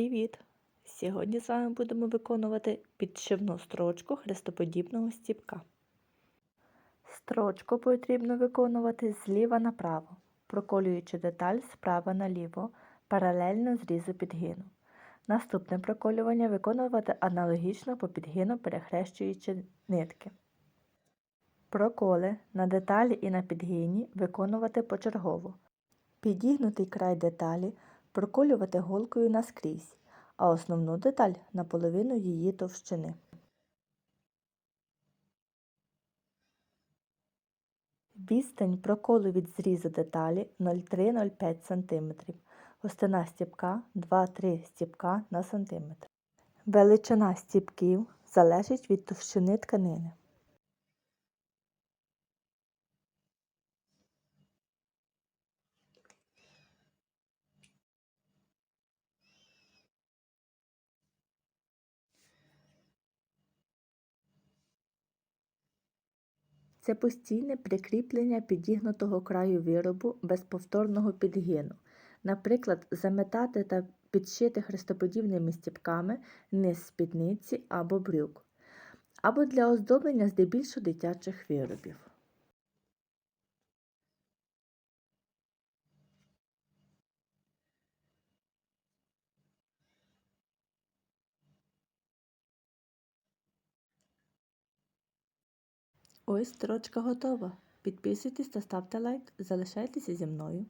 Привіт! Сьогодні з вами будемо виконувати підшивну строчку хрестоподібного стіпка. Строчку потрібно виконувати зліва направо, проколюючи деталь справа наліво, паралельно зрізу підгину. Наступне проколювання виконувати аналогічно по підгину, перехрещуючи нитки. Проколи на деталі і на підгині виконувати почергово. Підігнутий край деталі проколювати голкою наскрізь, а основну деталь на половину її товщини. Відстань проколу від зрізу деталі 0,3-0,5 см. Густина стіпка 2-3 стіпка на сантиметр. Величина стіпків залежить від товщини тканини. Це постійне прикріплення підігнутого краю виробу без повторного підгину. Наприклад, заметати та підшити хрестоподібними стіпками низ спідниці або брюк, або для оздоблення здебільшого дитячих виробів. Ось строчка готова. Підписуйтесь та ставте лайк. Залишайтеся зі мною.